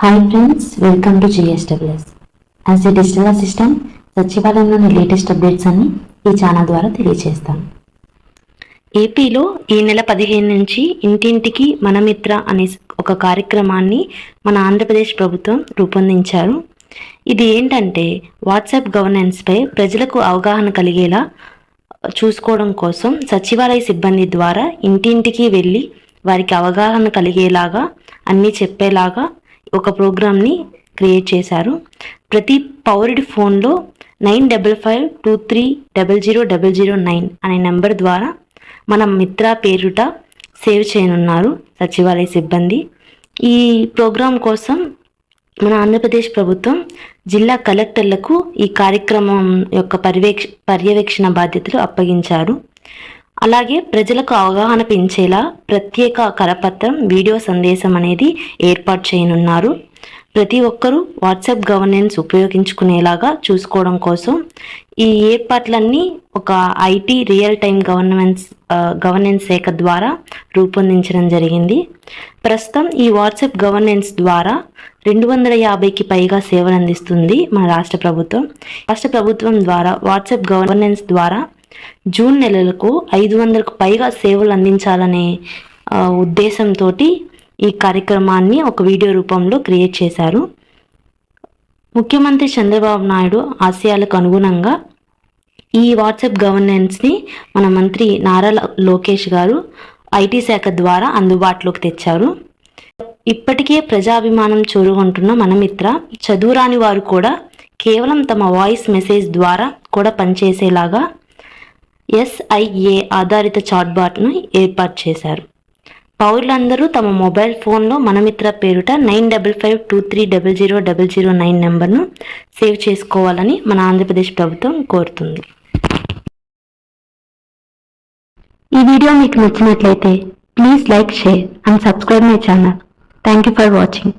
Hi friends welcome to GSWS as a digital assistant సచివాలయంలోని latest updates అన్ని ఈ channel ద్వారా తెలియజేస్తాను ఏపీలో ఈ నెల పదిహేను నుంచి ఇంటింటికి మనమిత్ర అనే ఒక కార్యక్రమాన్ని మన ఆంధ్రప్రదేశ్ ప్రభుత్వం రూపొందించారు. ఇది ఏంటంటే వాట్సాప్ గవర్నెన్స్పై ప్రజలకు అవగాహన కలిగేలా చూసుకోవడం కోసం సచివాలయ సిబ్బంది ద్వారా ఇంటింటికి వెళ్ళి వారికి అవగాహన కలిగేలాగా అన్నీ చెప్పేలాగా ఒక ప్రోగ్రామ్ని క్రియేట్ చేశారు. ప్రతి పౌరుడి ఫోన్లో nine double five two three double zero double zero nine అనే నెంబర్ ద్వారా మన మిత్ర పేరుట సేవ్ చేయనున్నారు సచివాలయ సిబ్బంది. ఈ ప్రోగ్రాం కోసం మన ఆంధ్రప్రదేశ్ ప్రభుత్వం జిల్లా కలెక్టర్లకు ఈ కార్యక్రమం యొక్క పర్యవేక్ష పర్యవేక్షణ బాధ్యతలు అప్పగించారు. అలాగే ప్రజలకు అవగాహన పెంచేలా ప్రత్యేక కరపత్రం వీడియో సందేశం అనేది ఏర్పాటు చేయనున్నారు. ప్రతి ఒక్కరూ వాట్సాప్ గవర్నెన్స్ ఉపయోగించుకునేలాగా చూసుకోవడం కోసం ఈ ఏర్పాట్లన్నీ ఒక IT real time governments governance శాఖ ద్వారా రూపొందించడం జరిగింది. ప్రస్తుతం ఈ వాట్సాప్ గవర్నెన్స్ ద్వారా రెండు వందల యాభైకి పైగా సేవలు అందిస్తుంది మన రాష్ట్ర ప్రభుత్వం. రాష్ట్ర ప్రభుత్వం ద్వారా వాట్సాప్ గవర్నెన్స్ ద్వారా జూన్ నెలలకు ఐదు వందలకు పైగా సేవలు అందించాలనే ఉద్దేశంతో ఈ కార్యక్రమాన్ని ఒక వీడియో రూపంలో క్రియేట్ చేశారు. ముఖ్యమంత్రి చంద్రబాబు నాయుడు ఆశయాలకు అనుగుణంగా ఈ వాట్సాప్ గవర్నెన్స్ని మన మంత్రి నారా లోకేష్ గారు ఐటీ శాఖ ద్వారా అందుబాటులోకి తెచ్చారు. ఇప్పటికే ప్రజాభిమానం చూరుకుంటున్న మన మిత్ర చదువురాని వారు కూడా కేవలం తమ వాయిస్ మెసేజ్ ద్వారా కూడా పనిచేసేలాగా ఎస్ఐఏ ఆధారిత చాట్బాట్ను ఏర్పాటు చేశారు. పౌరులందరూ తమ మొబైల్ ఫోన్లో Manamitra పేరుట nine double five two three double zero double zero nine నెంబర్ను సేవ్ చేసుకోవాలని మన ఆంధ్రప్రదేశ్ ప్రభుత్వం కోరుతుంది. ఈ వీడియో మీకు నచ్చినట్లయితే please like share and subscribe my channel. Thank you for watching